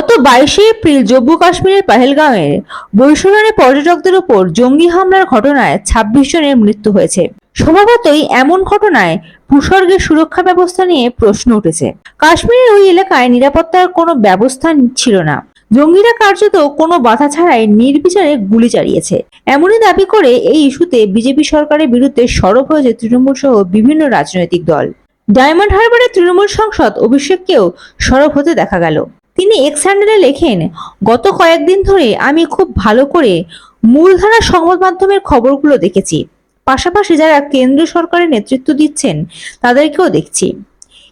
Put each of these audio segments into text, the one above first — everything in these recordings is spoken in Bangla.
গত বাইশে এপ্রিল জম্মু কাশ্মীরের পাহেলগাঁওয়ের বৈষ্ণবে পর্যটকদের উপর জঙ্গি হামলার ঘটনায় ছাব্বিশ জনের মৃত্যু হয়েছে। স্বভাবতই এমন ঘটনায় ভূস্বর্গের সুরক্ষা ব্যবস্থা নিয়ে প্রশ্ন উঠেছে। কাশ্মীরের ওই এলাকায় নিরাপত্তার কোনো ব্যবস্থা ছিল না। জঙ্গিরা কার্যত কোনো বাধা ছাড়াই নির্বিচারে গুলি চালিয়েছে। এমনই দাবি করে এই ইস্যুতে বিজেপি সরকারের বিরুদ্ধে সরব হয়েছে তৃণমূল সহ বিভিন্ন রাজনৈতিক দল। ডায়মন্ড হারবারের তৃণমূল সংসদ অভিষেককেও সরব হতে দেখা গেল। তিনি এক্স হ্যান্ডেলে লেখেন, গত কয়েকদিন ধরে আমি খুব ভালো করে মূলধারা সংবাদ মাধ্যমের খবরগুলো দেখেছি। পাশাপাশি যারা কেন্দ্রীয় সরকারের নেতৃত্ব দিচ্ছেন, তাদেরকেও দেখছি।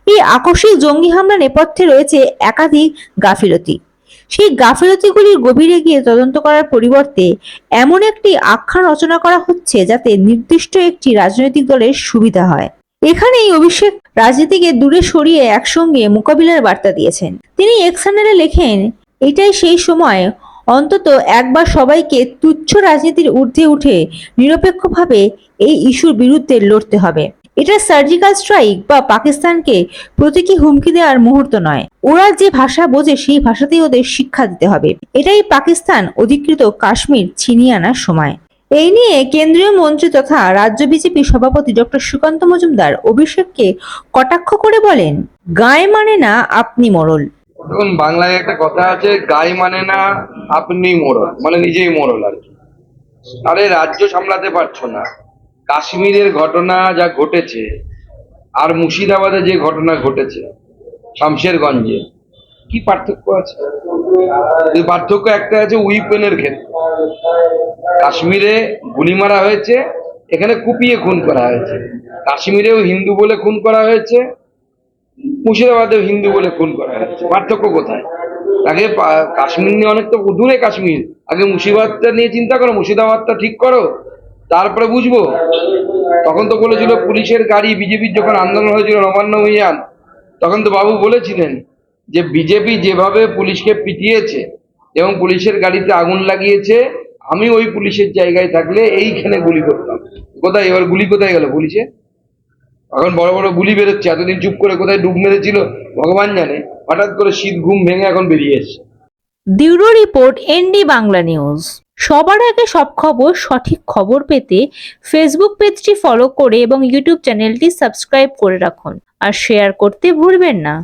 এই আকস্মিক জঙ্গি হামলা নেপথ্যে রয়েছে একাধিক গাফিলতি। সেই গাফিলতিগুলির গভীরে গিয়ে তদন্ত করার পরিবর্তে এমন একটি আখ্যান রচনা করা হচ্ছে যাতে নির্দিষ্ট একটি রাজনৈতিক দলের সুবিধা হয়। এখানেই অভিষেক রাজনীতিকে দূরে সরিয়ে একসঙ্গে মোকাবিলার বার্তা দিয়েছেন। তিনি এক্স হ্যান্ডেলে লেখেন, এটাই সেই সময় অন্তত একবার সবাইকে তুচ্ছ রাজনীতির ঊর্ধ্বে উঠে নিরপেক্ষভাবে এই ইস্যুর বিরুদ্ধে লড়তে হবে। এটা সার্জিক্যাল স্ট্রাইক বা পাকিস্তানকে প্রতীকী হুমকি দেওয়ার মুহূর্ত নয়। ওরা যে ভাষা বোঝে সেই ভাষাতেই ওদের শিক্ষা দিতে হবে। এটাই পাকিস্তান অধিকৃত কাশ্মীর ছিনিয়ে আনার সময়। এই নিয়ে কেন্দ্রীয় মন্ত্রী তথা রাজ্য বিজেপি সভাপতি ডক্টর সুকান্ত মজুমদার অভিষেককে কটাক্ষ করে বলেন, গায়ে মানে না, আপনি মোড়ল দেখুন, বাংলায় একটা কথা আছে গাই মানে না, আপনি মোড়ল মানে নিজেই মোড়ল আর কি। আরে, রাজ্য সামলাতে পারছ না। কাশ্মীরের ঘটনা যা ঘটেছে, আর মুর্শিদাবাদে যে ঘটনা ঘটেছে, শামশেরগঞ্জে, কি পার্থক্য আছে? পার্থক্য একটা আছে, উইপেনের ক্ষেত্রে। কাশ্মীরে গুলি মারা হয়েছে, এখানে কুপিয়ে খুন করা হয়েছে। কাশ্মীরেও হিন্দু বলে খুন করা হয়েছে, মুর্শিদাবাদেও হিন্দু বলে খুন করা হয়েছে। পার্থক্য কোথায়? আগে কাশ্মীর নিয়ে অনেক তো, দূরে কাশ্মীর। আগে মুর্শিদাবাদটা নিয়ে চিন্তা করো, মুর্শিদাবাদটা ঠিক করো, তারপরে বুঝব। তখন তো বলেছিল পুলিশের গাড়ি, বিজেপির যখন আন্দোলন হয়েছিল, নবান্ন অভিযান তখন তো বাবু বলেছিলেন যে বিজেপি যেভাবে পুলিশকে পিটিয়েছে এবং পুলিশের গাড়িতে আগুন লাগিয়েছে, আমি ওই পুলিশের জায়গায় থাকলে এইখানে গুলি করতাম। কোথায়? এবার গুলি কোথায় গেল পুলিশে? এখন বড় বড় গুলি বেরোচ্ছে, এতদিন চুপ করে কোথায় ডুব মেরেছিল ভগবান জানে। হঠাৎ করে শীত ঘুম ভেঙে এখন বেরিয়ে এসছে। Bureau report ND Bangla news. সবার আগে সব খবর, সঠিক খবর পেতে ফেসবুক পেজটি ফলো করে এবং ইউটিউব চ্যানেলটি সাবস্ক্রাইব করে রাখুন। আর শেয়ার করতে ভুলবেন না।